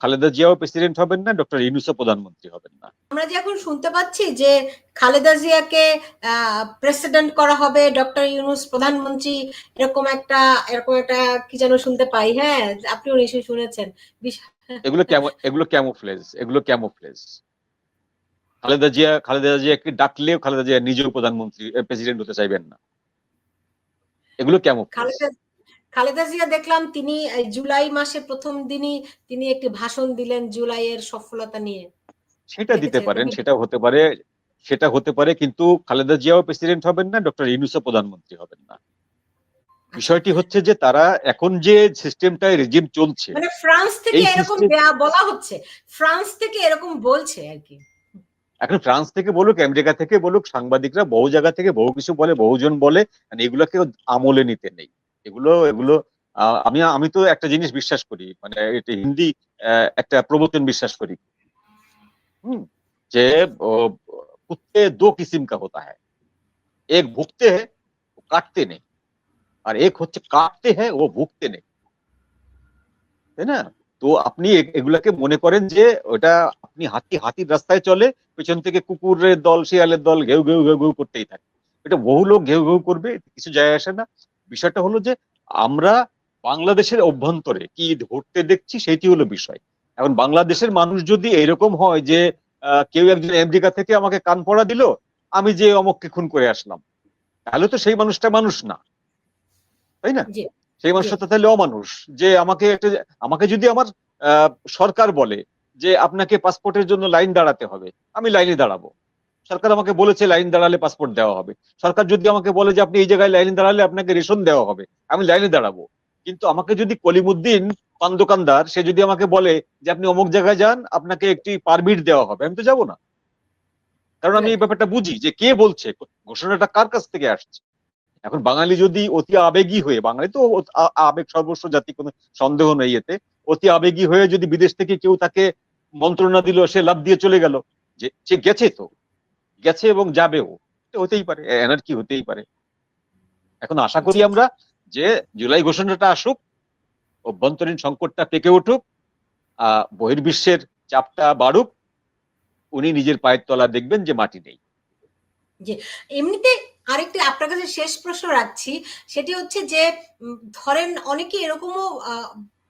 Khaleda Xiao president হবেন না doctor ইউনুসও প্রধানমন্ত্রী হবেন না। আমরা যে এখন শুনতে পাচ্ছি যে খালেদা জিয়াকে প্রেসিডেন্ট করা হবে ডক্টর ইউনুস প্রধানমন্ত্রী এরকম একটা এরকম একটা কি যেন শুনতে পাই হ্যাঁ আপনিও নিশ্চয়ই শুনেছেন। এগুলো এগুলো ক্যামোফ্লেজ এগুলো ক্যামোফ্লেজ। খালেদা জিয়া খালেদা জিয়াকে ডাকলেও খালেদা জিয়া নিজেও প্রধানমন্ত্রী প্রেসিডেন্ট হতে চাইবেন না। এগুলো ক্যামোফ্লেজ। খালেদা জিয়া দেখলাম তিনি জুলাই মাসে প্রথম দিনই তিনি একটি ভাষণ দিলেন জুলাইয়ের সফলতা নিয়ে। সেটা দিতে পারেন সেটা হতে পারে সেটা হতে পারে কিন্তু খালেদা জিয়াও প্রেসিডেন্ট হবেন না ডক্টর ইউনুসও প্রধানমন্ত্রী হবেন না। বিষয়টি হচ্ছে যে তারা এখন যে সিস্টেমটায় রেজিম চলছে মানে ফ্রান্স থেকে এরকম বলা হচ্ছে ফ্রান্স থেকে এরকম বলছে আর কি। এখন ফ্রান্স থেকে বলুক আমেরিকা থেকে বলুক সাংবাদিকরা বহু জায়গা থেকে বহু কিছু বলে বহুজন বলে মানে এগুলোকে আমলে নিতে নেই। এগুলো এগুলো আমি আমি তো একটা জিনিস বিশ্বাস করি মানে এটা হিন্দি একটা প্রবচন বিশ্বাস করি। হুম, যে কুত্তে দো কিসিম কা হোতা হ্যায়। এক ভুগতে হ্যায়, ও কাটতে নেই। আর এক হচ্ছে কাটতে হ্যায়, ও ভুগতে নেই। তাই না? তো আপনি এগুলাকে মনে করেন যে, ওটা আপনি হাতি, হাতির রাস্তায় চলে, পেছন থেকে কুকুরের দল, শিয়ালের দল ঘেউ ঘেউ ঘেউ ঘেউ করতেই থাকে। এটা বহু লোক ঘেউ ঘেউ করবে, কিছু যায় আসে না। বিষয়টা হলো যে আমরা বাংলাদেশের অভ্যন্তরে কি ঘটতে দেখছি সেটি হলো বিষয়। এখন বাংলাদেশের মানুষ যদি এরকম হয় যে কেউ একজন আমেরিকা থেকে আমাকে কান পড়া দিল আমি যে অমককে খুন করে আসলাম তাহলে তো সেই মানুষটা মানুষ না। তাই না? সেই মানুষটা তো তাহলে অমানুষ। যে আমাকে একটা আমাকে যদি আমার আহ, সরকার বলে যে আপনাকে পাসপোর্টের জন্য লাইন দাঁড়াতে হবে আমি লাইনে দাঁড়াবো। সরকার আমাকে বলেছে লাইন দাঁড়ালে পাসপোর্ট দেওয়া হবে। সরকার যদি আমাকে বলে যে আপনি এই জায়গায় লাইনে দাঁড়ালে আপনাকে রেশন দেওয়া হবে, আমি লাইনে দাঁড়াবো। কিন্তু আমাকে যদি কলিমুদ্দিন পান দোকানদার সে যদি আমাকে বলে যে আপনি অমুক জায়গায় যান, আপনাকে একটি পারমিট দেওয়া হবে, আমি তো যাব না। কারণ আমি এই ব্যাপারটা বুঝি যে কে বলছে, ঘোষণাটা কার কাছ থেকে আসছে? এখন বাঙালি যদি অতি আবেগী হয়ে, বাঙালি তো আবেগ, সর্বস্ব জাতি, কোনো সন্দেহ নেই এতে, অতি আবেগী হয়ে যদি বিদেশ থেকে কেউ তাকে মন্ত্রণা দিল, সে লাভ দিয়ে চলে গেল, যে, সে গেছে তো। গেছে এবং যাবেও। হতেই পারে এনার্কি হতেই পারে। এখন আশা করি আমরা যে জুলাই ঘোষণাটা আসুক অভ্যন্তরীণ সংকটটা পেকে উঠুক আহ বহির্বিশ্বের চাপটা বাড়ুক উনি নিজের পায়ের তলা দেখবেন যে মাটি নেই। এমনিতে আরেকটি আপনার কাছে শেষ প্রশ্ন রাখছি সেটি হচ্ছে যে ধরেন অনেকে এরকমও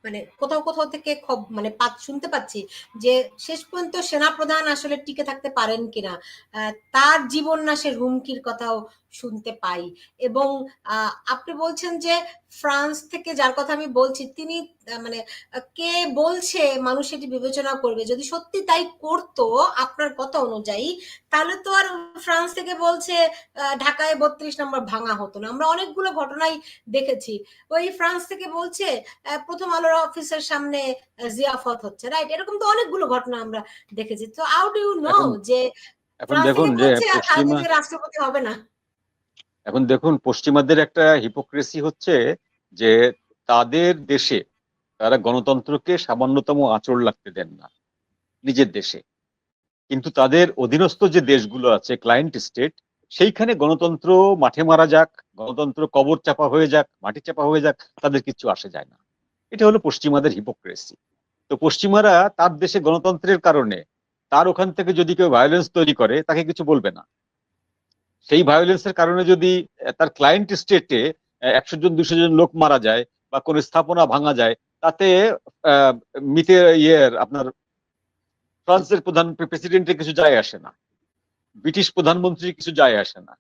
মানে কোথাও কোথাও থেকে মানে শুনতে পাচ্ছি যে শেষ পর্যন্ত সেনাপ্রধান আসলে টিকে থাকতে পারেন কিনা। তার জীবন না সে হুমকির কথাও শুনতে পাই। এবং আহ, আপনি বলছেন যে ফ্রান্স থেকে যার কথা আমি বলছি তিনি মানে কে বলছে মানুষ এটি বিবেচনা করবে? যদি সত্যি তাই করতো আপনার কথা অনুযায়ী তাহলে তো আর ফ্রান্স থেকে বলছে ঢাকায় বত্রিশ নম্বর ভাঙা হতো না। আমরা অনেকগুলো ঘটনাই দেখেছি। ওই ফ্রান্স থেকে বলছে প্রথম আলোর অফিসের সামনে জিয়াফত হচ্ছে রাইট? এরকম তো অনেকগুলো ঘটনা আমরা দেখেছি। তো ডু ইউ নো যে ফ্রান্স দেখুন থেকে যে বলছে রাষ্ট্রপতি হবে না? এখন দেখুন, পশ্চিমাদের একটা হিপোক্রেসি হচ্ছে যে তাদের দেশে তারা গণতন্ত্রকে সামান্যতম আচর লাগতে দেন না, নিজের দেশে। কিন্তু তাদের অধীনস্থ যে দেশগুলো আছে ক্লায়েন্ট স্টেট সেইখানে গণতন্ত্র মাঠে মারা যাক, গণতন্ত্র কবর চাপা হয়ে যাক, মাটি চাপা হয়ে যাক, তাদের কিছু আসে যায় না। এটা হলো পশ্চিমাদের হিপোক্রেসি তো পশ্চিমারা তার দেশে গণতন্ত্রের কারণে, তার ওখান থেকে যদি কেউ ভায়োলেন্স তৈরি করে, তাকে কিছু বলবে না। সেই ভায়োলেন্সের কারণে যদি তার ক্লায়েন্ট স্টেটে একশো জন, দুশো জন লোক মারা যায় বা কোন স্থাপনা ভাঙা যায়, তাতে মিতে ইয়ের আপনার ফ্রান্সের প্রধান প্রেসিডেন্টের কিছু যায় আসে না। ব্রিটিশ প্রধানমন্ত্রীর কিছু যায় আসে না।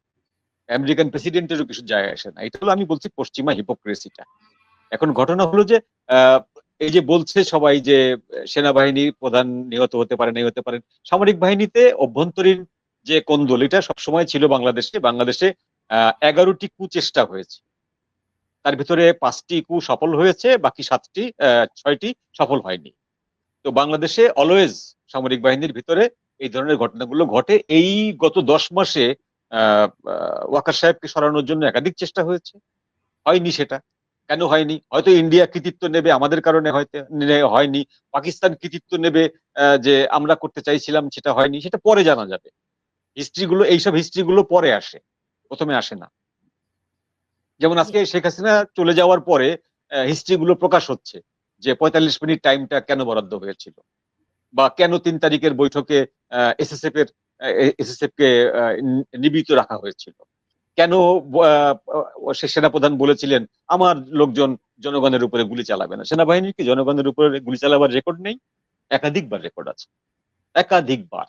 আমেরিকান প্রেসিডেন্টেরও কিছু যায় আসে না। এটা হলো আমি বলছি পশ্চিমা হিপোক্রেসিটা এখন ঘটনা হলো যে এই যে বলছে সবাই যে সেনাবাহিনী প্রধান নিহত হতে পারে নাই হতে পারেন সামরিক বাহিনীতে অভ্যন্তরীণ যে কোন্দল এটা সবসময় ছিল বাংলাদেশে বাংলাদেশে এগারোটি কু চেষ্টা হয়েছে। তার ভিতরে পাঁচটি কু সফল হয়েছে, বাকি সাতটি ছয়টি সফল হয়নি। তো বাংলাদেশে অলওয়েজ সামরিক বাহিনীর ভিতরে এই ধরনের ঘটনাগুলো ঘটে। এই গত দশ মাসে ওয়াকার সাহেবকে সরানোর জন্য একাধিক চেষ্টা হয়েছে। হয়নি সেটা। কেন হয়নি? হয়তো ইন্ডিয়া কৃতিত্ব নেবে আমাদের কারণে হয়তো হয়নি। পাকিস্তান কৃতিত্ব নেবে যে আমরা করতে চাইছিলাম সেটা হয়নি। সেটা পরে জানা যাবে। হিস্ট্রি গুলো এইসব হিস্ট্রি গুলো পরে আসে প্রথমে আসে না। যেমন আজকে শেখ হাসিনা চলে যাওয়ার পরে হিস্ট্রি গুলো প্রকাশ হচ্ছে যে পঁয়তাল্লিশ মিনিট টাইমটা কেন বরাদ্দ হয়েছিল? বা কেন তিন তারিখের বৈঠকে এসএসএফ এর এসএসএফ কে নিবিত রাখা হয়েছিল? কেন সেনাপ্রধান বলেছিলেন আমার লোকজন জনগণের উপরে গুলি চালাবে না। সেনাবাহিনীর কি? জনগণের উপরে গুলি চালাবার রেকর্ড নেই? একাধিকবার রেকর্ড আছে। একাধিকবার।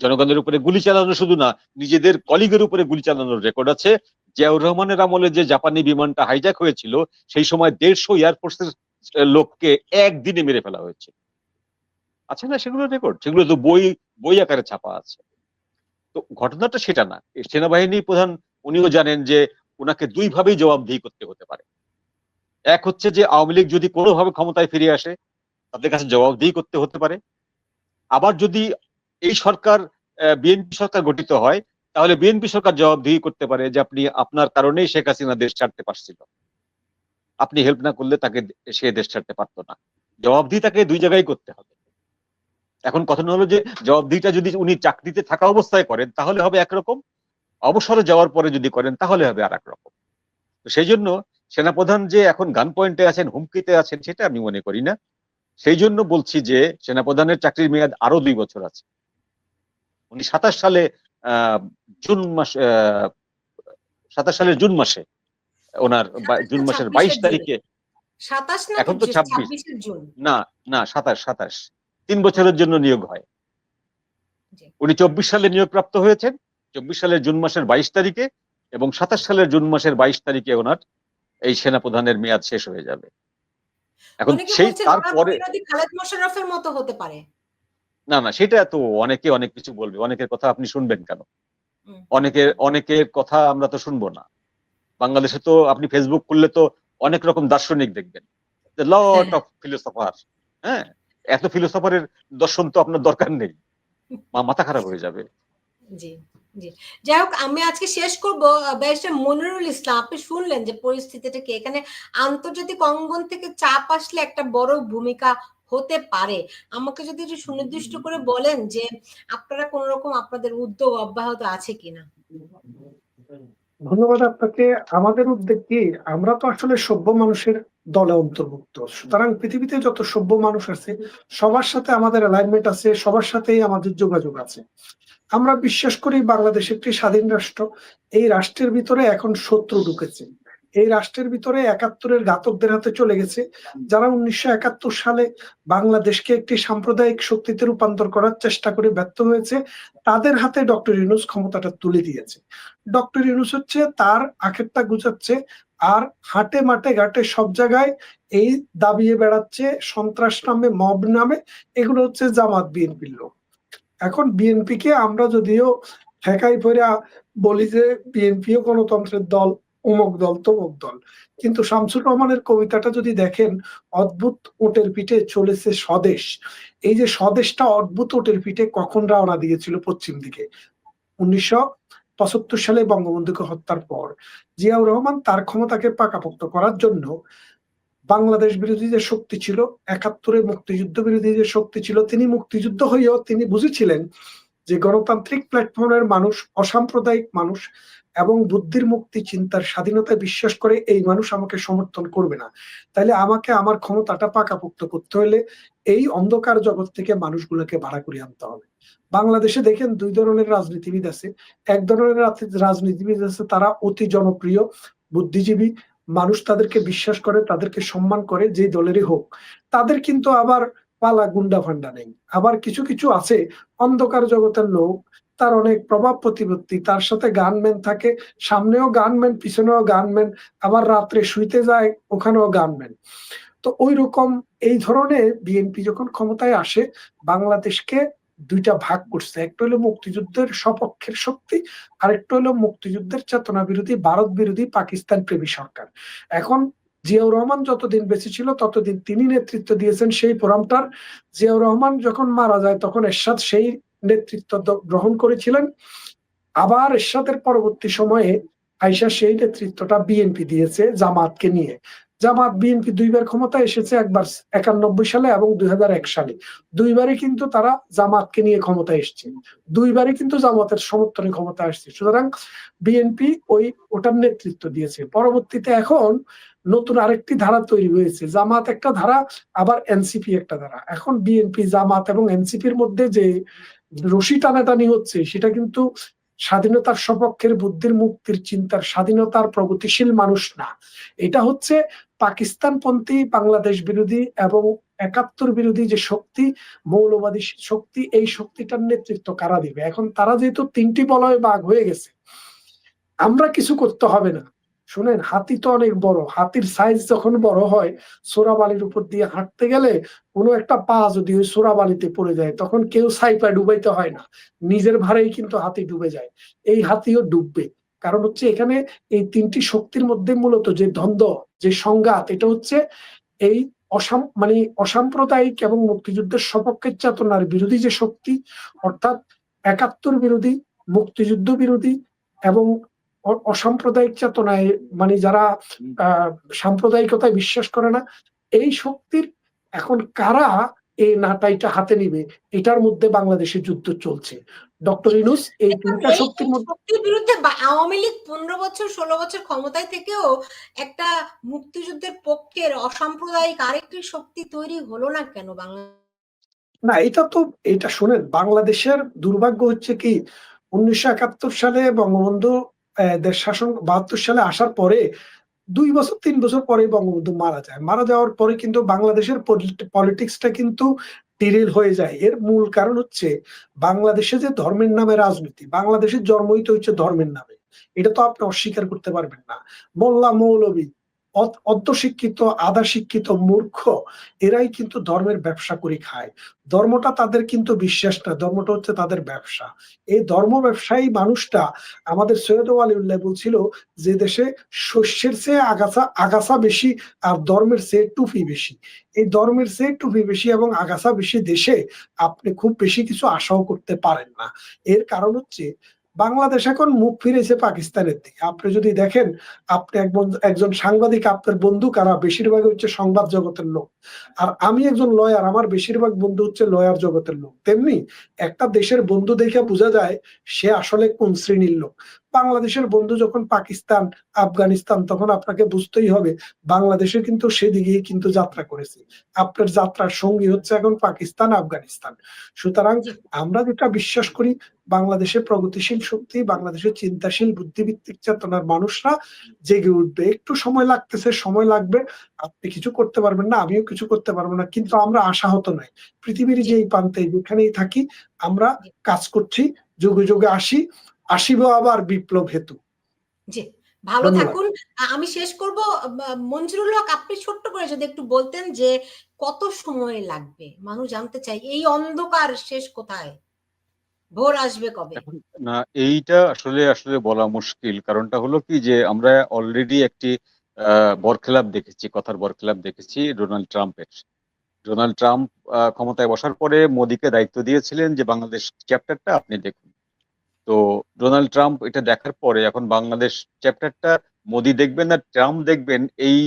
জনগণের উপরে গুলি চালানো শুধু না, নিজেদের কলিগের উপরে গুলি চালানোর রেকর্ড আছে। জিয়াউর রহমানের আমলে যে জাপানি বিমানটা হাইজ্যাক হয়েছিল, সেই সময় দেড়শো এয়ারফোর্সের লোককে একদিনে মেরে ফেলা হয়েছে। আছে না সেগুলো রেকর্ড সেগুলো তো বই বই আকারে ছাপা আছে। তো ঘটনাটা সেটা না। সেনাবাহিনী প্রধান, উনিও জানেন যে ওনাকে দুই ভাবেই জবাবদিহি করতে হতে পারে। এক হচ্ছে যে আওয়ামী লীগ যদি কোনোভাবে ক্ষমতায় ফিরে আসে, তাদের কাছে জবাবদিহি করতে হতে পারে। আবার যদি এই সরকার বিএনপি সরকার গঠিত হয়, তাহলে বিএনপি সরকার জবাবদিহি করতে পারে যে আপনি আপনার কারণেই শেখ হাসিনা দেশ ছাড়তে পারছিল। আপনি হেল্প না করলে তাকে সে দেশ ছাড়তে পারতো না। জবাবদিহি তাকে দুই জায়গায় করতে হবে। এখন কথা হলো যে জবাবদিহিটা যদি উনি চাকরিতে থাকা অবস্থায় করেন, তাহলে হবে একরকম। অবসরে যাওয়ার পরে যদি করেন, তাহলে হবে আর একরকম সেই জন্য সেনাপ্রধান যে এখন গান পয়েন্টে আছেন, হুমকিতে আছেন, সেটা আমি মনে করি না। সেই জন্য বলছি যে সেনাপ্রধানের চাকরির মেয়াদ আরও দুই বছর আছে। উনি সাতাশ সালে জুন মাস সাতাশ সালের জুন মাসে ওনার জুন মাসের বাইশ তারিখে না এখন তো 26 ছাব্বিশের জুন। না না সাতাশ সাতাশ। তিন বছরের জন্য নিয়োগ হয়। উনি চব্বিশ সালে নিয়োগ প্রাপ্ত হয়েছেন। চব্বিশ সালের জুন মাসের বাইশ তারিখে এবং সাতাশ সালের জুন মাসের বাইশ তারিখে ওনার এই সেনাপ্রধানের মেয়াদ শেষ হয়ে যাবে। এখন সেই তারপরে খালেদ মোশাররফের মতো হতে পারে? না না সেটা তো অনেকে অনেক কিছু বলবে অনেকের কথা আপনি শুনবেন কেন। অনেকের অনেকের কথা আমরা তো শুনব না। বাংলাদেশে তো আপনি ফেসবুক খুললে তো অনেক রকম দার্শনিক দেখবেন। লট অফ ফিলোসফার হ্যাঁ? এত ফিলোসফারের দর্শন তো আপনার দরকার নেই। মাথা খারাপ হয়ে যাবে। জি জি। যাই হোক আমি আজকে শেষ করব। ব্যারিস্টার মনিরুল ইসলাম আপনি শুনলেন যে পরিস্থিতিটা কি? এখানে আন্তর্জাতিক অঙ্গন থেকে চাপ আসলে একটা বড় ভূমিকা হতে পারে। আমাকে যদি একটু সুনির্দিষ্ট করে বলেন যে আপনারা কোন রকম আপনাদের উদ্যোগ অব্যাহত আছে কিনা? ধন্যবাদ আপনাকে। আমাদের উদ্যোগ কি? আমরা তো আসলে সভ্য মানুষের দলে অন্তর্ভুক্ত। সুতরাং পৃথিবীতে যত সভ্য মানুষ আছে, সবার সাথে আমাদের অ্যালাইনমেন্ট আছে, সবার সাথেই আমাদের যোগাযোগ আছে। আমরা বিশ্বাস করি বাংলাদেশ একটি স্বাধীন রাষ্ট্র। এই রাষ্ট্রের ভিতরে এখন শত্রু ঢুকেছে। এই রাষ্ট্রের ভিতরে একাত্তরের ঘাতকদের হাতে চলে গেছে, যারা উনিশশো একাত্তর সালে বাংলাদেশকে একটি সাম্প্রদায়িক শক্তিতে রূপান্তর করার চেষ্টা করে ব্যর্থ হয়েছে, তাদের হাতে ডক্টর ইউনুস ক্ষমতাটা তুলে দিয়েছে। ডক্টর ইউনুস হচ্ছে তার আখেরটা গুছাচ্ছে আর হাটে মাঠে ঘাটে সব জায়গায় এই দাবিয়ে বেড়াচ্ছে, সন্ত্রাস নামে, মব নামে, এগুলো হচ্ছে জামাত বিএনপির লোক। এখন বিএনপি কে আমরা যদিও ঠেকাই পরে বলি যে বিএনপিও গণতন্ত্রের দল অমুক দল, তমুক দল। কিন্তু শামসুর রহমানের কবিতাটা যদি দেখেন, অদ্ভুত ওটের পিঠে চলেছে স্বদেশ। এই যে স্বদেশটা অদ্ভুত ওটের পিঠে কখন রওনা দিয়েছিল পশ্চিম দিকে? উনিশশো পঁচাত্তর সালে বঙ্গবন্ধুকে হত্যার পর। জিয়াউর রহমান তার ক্ষমতাকে পাকাপোক্ত করার জন্য বাংলাদেশ বিরোধী যে শক্তি ছিল, একাত্তরে মুক্তিযুদ্ধ বিরোধী যে শক্তি ছিল, তিনি মুক্তিযুদ্ধ হয়েও তিনি বুঝেছিলেন যে গণতান্ত্রিক প্ল্যাটফর্মের মানুষ, অসাম্প্রদায়িক মানুষ এবং বুদ্ধির মুক্তি চিন্তার স্বাধীনতায় বিশ্বাস করে এই মানুষ আমাকে সমর্থন করবে না। তাহলে আমাকে আমার ক্ষমতাটা পাকাপোক্ত করতে হলে এই অন্ধকার জগৎ থেকে মানুষগুলোকে ভাড়া করে আনতে হবে। বাংলাদেশে দেখেন দুই ধরনের রাজনীতিবিদ আছে। এক ধরনের রাজনীতিবিদ আছে, তারা অতি জনপ্রিয়, বুদ্ধিজীবী, মানুষ তাদেরকে বিশ্বাস করে, তাদেরকে সম্মান করে, যে দলেরই হোক। তাদের কিন্তু আবার পালা গুন্ডা ফান্ডা নেই। আবার কিছু কিছু আছে অন্ধকার জগতের লোক তার অনেক প্রভাব প্রতিপত্তি। তার সাথে গানম্যান থাকে, সামনেও গানম্যান পিছনেও গানম্যান আবার রাত্রে শুইতে যায়, ওখানেও গানম্যান তো ওই রকম এই ধরনের বিএনপি যখন ক্ষমতায় আসে, বাংলাদেশকে দুইটা ভাগ করছে। একটা হলো মুক্তিযুদ্ধের সপক্ষের শক্তি, আরেকটা হলো মুক্তিযুদ্ধের চেতনা বিরোধী, ভারত বিরোধী, পাকিস্তান প্রেমী সরকার। এখন জিয়াউর রহমান যতদিন বেঁচে ছিল, ততদিন তিনি নেতৃত্ব দিয়েছেন সেই ফোরামটার জিয়াউর রহমান যখন মারা যায়, তখন এরশাদ সেই নেতৃত্ব গ্রহণ করেছিলেন। আবার এরশাদের পরবর্তী সময়ে আইসা সেই নেতৃত্বটা বিএনপি দিয়েছে জামাতকে নিয়ে। জামাত বিএনপি দুইবার ক্ষমতা এসেছে একবার একানব্বই সালে এবং দুই হাজার এক সালে। দুইবারই কিন্তু তারা জামাতকে নিয়ে ক্ষমতা এসছে। দুইবারই কিন্তু জামাতের সমর্থনে ক্ষমতা আসছে। সুতরাং বিএনপি ওই ওটার নেতৃত্ব দিয়েছে। পরবর্তীতে এখন নতুন আরেকটি ধারা তৈরি হয়েছে। জামাত একটা ধারা, আবার এনসিপি একটা ধারা। এখন বিএনপি জামাত এবং এনসিপির মধ্যে যে রশি টানাটানি হচ্ছে, সেটা কিন্তু স্বাধীনতার সপক্ষের বুদ্ধির মুক্তির চিন্তার স্বাধীনতার প্রগতিশীল মানুষ না। এটা হচ্ছে পাকিস্তানপন্থী বাংলাদেশ বিরোধী এবং একাত্তর বিরোধী যে শক্তি, মৌলবাদী শক্তি, এই শক্তিটার নেতৃত্ব কারা দিবে? এখন তারা যেহেতু তিনটি বলয় বাঘ হয়ে গেছে, আমরা কিছু করতে হবে না। শুনেন, হাতি তো অনেক বড়। হাতির সাইজ যখন বড় হয় সোরাবালির উপর দিয়ে হাঁটতে গেলে কোনো একটা পা যদি ওই সোরাবালিতে পড়ে যায়, তখন কেউ সাইপা ডুবাইতে হয় না। নিজের ভারেই কিন্তু হাতি ডুবে যায়। এই হাতিও ডুববে। কারণ হচ্ছে এখানে এই তিনটি শক্তির মধ্যে মূলত যে দ্বন্দ্ব, যে সংঘাত, এটা হচ্ছে এই অসাম মানে অসাম্প্রদায়িক এবং মুক্তিযুদ্ধের সপক্ষের চেতনার বিরোধী যে শক্তি, অর্থাৎ একাত্তর বিরোধী, মুক্তিযুদ্ধ বিরোধী এবং অসাম্প্রদায়িক চেতনায় মানে যারা আহ সাম্প্রদায়িকতায় বিশ্বাস করে না এই শক্তির এখন কারা এই নাটাইটা হাতে নিবে? এটার মধ্যে বাংলাদেশের যুদ্ধ চলছে। ডক্টর ইনুস এই তিনটা শক্তির মধ্যে শক্তির বিরুদ্ধে বা- আওয়ামী লীগ পনেরো বছর ষোলো বছর ক্ষমতায় থেকেও একটা মুক্তিযুদ্ধের পক্ষের অসাম্প্রদায়িক আরেকটি শক্তি তৈরি হলো না কেন বাংলা? না এটা তো এটা শোনেন বাংলাদেশের দুর্ভাগ্য হচ্ছে কি উনিশশো একাত্তর সালে বঙ্গবন্ধু দেশ শাসন বাহাত্তর সালে আসার পরে দুই বছর, তিন বছর পরে বঙ্গবন্ধু মারা যায়। মারা যাওয়ার পরে কিন্তু বাংলাদেশের পলিটিক্সটা কিন্তু ডিরেল হয়ে যায়। এর মূল কারণ হচ্ছে বাংলাদেশে যে ধর্মের নামে রাজনীতি, বাংলাদেশের জন্মই তো হচ্ছে ধর্মের নামে। এটা তো আপনি অস্বীকার করতে পারবেন না। মোল্লা মৌলবী অর্ধশিক্ষিত আধা শিক্ষিত মূর্খ, এরাই কিন্তু ধর্মের ব্যবসা করে খায়। ধর্মটা তাদের কিন্তু বিশ্বাস না, ধর্মটা হচ্ছে তাদের ব্যবসা। এই ধর্ম ব্যবসায়ী মানুষটা আমাদের সৈয়দ আলিউল্লাহ বলছিল যে দেশে শস্যের চেয়ে আগাছা আগাছা বেশি আর ধর্মের চেয়ে টুপি বেশি। এই ধর্মের চেয়ে টুপি বেশি এবং আগাছা বেশি দেশে আপনি খুব বেশি কিছু আশাও করতে পারেন না। এর কারণ হচ্ছে বাংলাদেশ এখন মুখ ফিরেছে পাকিস্তানের দিকে। আপনি যদি দেখেন, আপনি একজন একজন সাংবাদিক, আপনার বন্ধু কারা? বেশিরভাগ হচ্ছে সংবাদ জগতের লোক। আর আমি একজন লয়ার আমার বেশিরভাগ বন্ধু হচ্ছে লয়ার জগতের লোক। তেমনি একটা দেশের বন্ধু দেখে বোঝা যায়, সে আসলে কোন শ্রেণির লোক। বাংলাদেশের বন্ধু যখন পাকিস্তান, আফগানিস্তান, তখন আপনাকে বুঝতেই হবে বাংলাদেশে কিন্তু সেদিকেই কিন্তু যাত্রা করেছে। আপনার যাত্রার সঙ্গী হচ্ছে এখন পাকিস্তান, আফগানিস্তান। সুতরাং আমরা যেটা বিশ্বাস করি বাংলাদেশের প্রগতিশীল শক্তি বাংলাদেশের চিন্তাশীল বুদ্ধিভিত্তিক চেতনার মানুষরা জেগে উঠবে। একটু সময় লাগতেছে, সময় লাগবে। আপনি কিছু করতে পারবেন না, আমিও কিছু করতে পারব না, কিন্তু আমরা আশাহত নই। পৃথিবীর যেই প্রান্তে যেখানেই থাকি, আমরা কাজ করছি, যুগে যুগে আসি। আসিব আবার বিপ্লব হেতু। জি ভালো থাকুন। আমি শেষ করব। মঞ্জুরুল হক আপনি ছোট্ট করে যদি একটু বলতেন যে কত সময় লাগবে? মানুষ জানতে চাই এই অন্ধকার শেষ কোথায়? ভোর আসবে কবে? না এইটা আসলে আসলে বলা মুশকিল। কারণটা হলো কি যে আমরা অলরেডি একটি আহ, বরখেলাপ দেখেছি কথার বরখেলাপ দেখেছি ডোনাল্ড ট্রাম্পের। ডোনাল্ড ট্রাম্প আহ, ক্ষমতায় বসার পরে মোদিকে দায়িত্ব দিয়েছিলেন যে বাংলাদেশ চ্যাপ্টারটা আপনি দেখুন। তো ডোনাল্ড ট্রাম্প এটা দেখার পরে এখন বাংলাদেশ চ্যাপ্টারটা মোদি দেখবেন না, ট্রাম্প দেখবেন, এই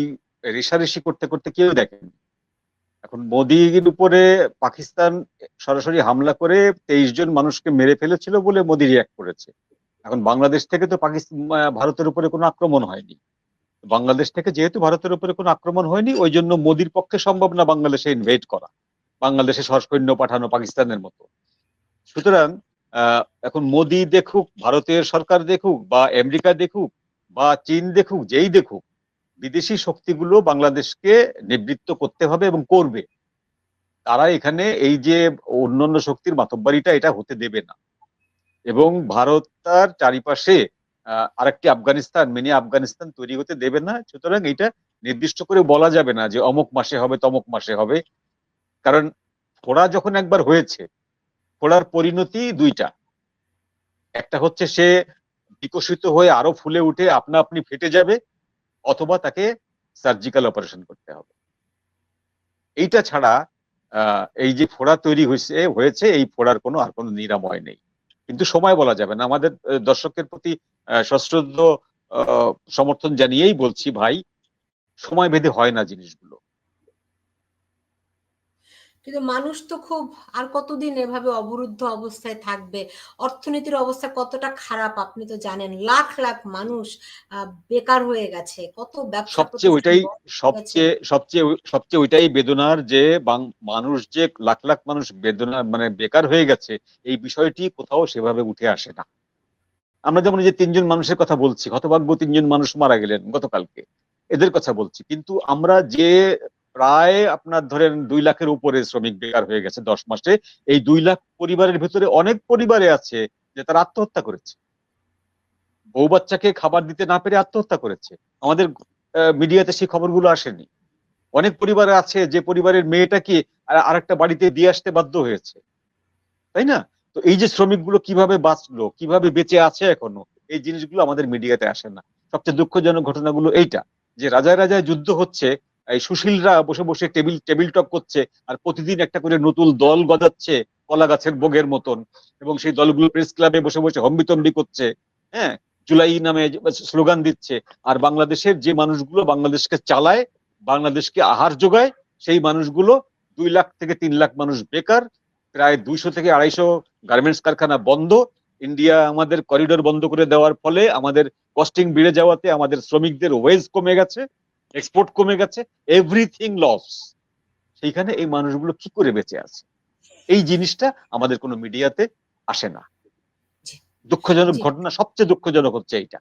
রেশারেশি করতে করতে কেউ দেখেন এখন মোদির উপরে পাকিস্তান সরাসরি হামলা করে তেইশ জন মানুষকে মেরে ফেলেছিল বলে মোদি রিয়াক্ট করেছে। এখন বাংলাদেশ থেকে তো পাকিস্তান ভারতের উপরে কোনো আক্রমণ হয়নি। বাংলাদেশ থেকে যেহেতু ভারতের উপরে কোনো আক্রমণ হয়নি, ওই জন্য মোদির পক্ষে সম্ভব না বাংলাদেশে ইনভেট করা। বাংলাদেশে সৈন্য পাঠানো পাকিস্তানের মতো। সুতরাং এখন মোদি দেখুক, ভারতের সরকার দেখুক, বা আমেরিকা দেখুক, বা চীন দেখুক, যেই দেখুক, বিদেশি শক্তিগুলো বাংলাদেশকে নিবৃত্ত করতে হবে এবং করবে। তারা এখানে এই যে অন্যান্য শক্তির মাতব্বারিটা, এটা হতে দেবে না। এবং ভারত তার চারিপাশে আরেকটি আফগানিস্তান, মিনি আফগানিস্তান তৈরি হতে দেবে না। সুতরাং এটা নির্দিষ্ট করে বলা যাবে না যে অমুক মাসে হবে, তমুক মাসে হবে। কারণ ফোড়া যখন একবার হয়েছে ফোড়ার পরিণতি দুইটা। একটা হচ্ছে সে বিকশিত হয়ে আরও ফুলে উঠে আপনা আপনি ফেটে যাবে, অথবা তাকে সার্জিক্যাল অপারেশন করতে হবে। এইটা ছাড়া এই যে ফোড়া তৈরি হয়েছে হয়েছে, এই ফোড়ার কোনো আর কোনো নিরাময় নেই। কিন্তু সময় বলা যাবে না। আমাদের দর্শকের প্রতি সশ্রদ্ধ সমর্থন জানিয়েই বলছি ভাই, সময় ভেদে হয় না জিনিসগুলো। কিন্তু মানুষ তো খুব আর কতদিন এভাবে অবরুদ্ধ অবস্থায় থাকবে? অর্থনীতির অবস্থা কতটা খারাপ আপনি তো জানেন। লাখ লাখ মানুষ বেকার হয়ে গেছে। কত ব্যবসা সবচেয়ে ওইটাই। সবচেয়ে সবচেয়ে সবচেয়ে ওইটাই বেদনার যে মানুষ যে লাখ লাখ মানুষ বেদনা মানে বেকার হয়ে গেছে এই বিষয়টি কোথাও সেভাবে উঠে আসে না। আমরা যেমন যে তিনজন মানুষের কথা বলছি হতভাগ্য তিনজন মানুষ মারা গেলেন গতকালকে। এদের কথা বলছি। কিন্তু আমরা যে প্রায় আপনার ধরেন দুই লাখের উপরে শ্রমিক বেকার হয়ে গেছে দশ মাসে। এই দুই লাখ পরিবারের ভেতরে অনেক পরিবারে আছে যে তারা আত্মহত্যা করেছে। বউ বাচ্চাকে খাবার দিতে না পেরে আত্মহত্যা করেছে। আমাদের মিডিয়াতে সেই খবরগুলো আসেনি। অনেক পরিবার আছে যে পরিবারের মেয়েটাকে আর- আরেকটা বাড়িতে দিয়ে আসতে বাধ্য হয়েছে। তাই না? তো এই যে শ্রমিকগুলো কীভাবে বাঁচলো, কীভাবে বেঁচে আছে এখনও, এই জিনিসগুলো আমাদের মিডিয়াতে আসে না। সবচেয়ে দুঃখজনক ঘটনাগুলো এইটা, যে রাজায় রাজায় যুদ্ধ হচ্ছে এই সুশীলরা বসে বসে টেবিল টেবিল টক করছে আর প্রতিদিন একটা করে নতুন দল গজাচ্ছে কলা গাছের বোগের মতন। এবং সেই দলগুলো প্রেস ক্লাবে বসে বসে হম্বিতম্বি করছে হ্যাঁ? জুলাই নামে স্লোগান দিচ্ছে। আর বাংলাদেশের যে মানুষগুলো বাংলাদেশকে চালায়, বাংলাদেশকে আহার যোগায়, সেই মানুষগুলো দুই লাখ থেকে তিন লাখ মানুষ বেকার, প্রায় দুইশো থেকে আড়াইশো গার্মেন্টস কারখানা বন্ধ। ইন্ডিয়া আমাদের করিডোর বন্ধ করে দেওয়ার ফলে আমাদের কস্টিং বেড়ে যাওয়াতে আমাদের শ্রমিকদের ওয়েজ কমে গেছে। এক্সপোর্ট কমে গেছে এভরিথিং লস সেইখানে এই মানুষগুলো কি করে বেঁচে আছে? এই জিনিসটা আমাদের কোনো মিডিয়াতে আসে না। দুঃখজনক ঘটনা সবচেয়ে দুঃখজনক হচ্ছে এইটা।